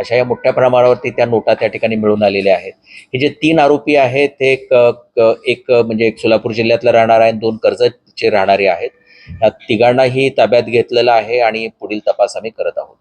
अशा या मोठ्या प्रमाणावरती त्या नोटा त्या ठिकाणी मिळून आलेल्या आहेत. हे जे तीन आरोपी आहेत ते एक एक म्हणजे एक सोलापूर जिल्ह्यातला राहणार आहे आणि दोन कर्जतचे राहणारे आहेत. या तिघांनाही ताब्यात घेतलेलं आहे आणि पुढील तपास आम्ही करत आहोत.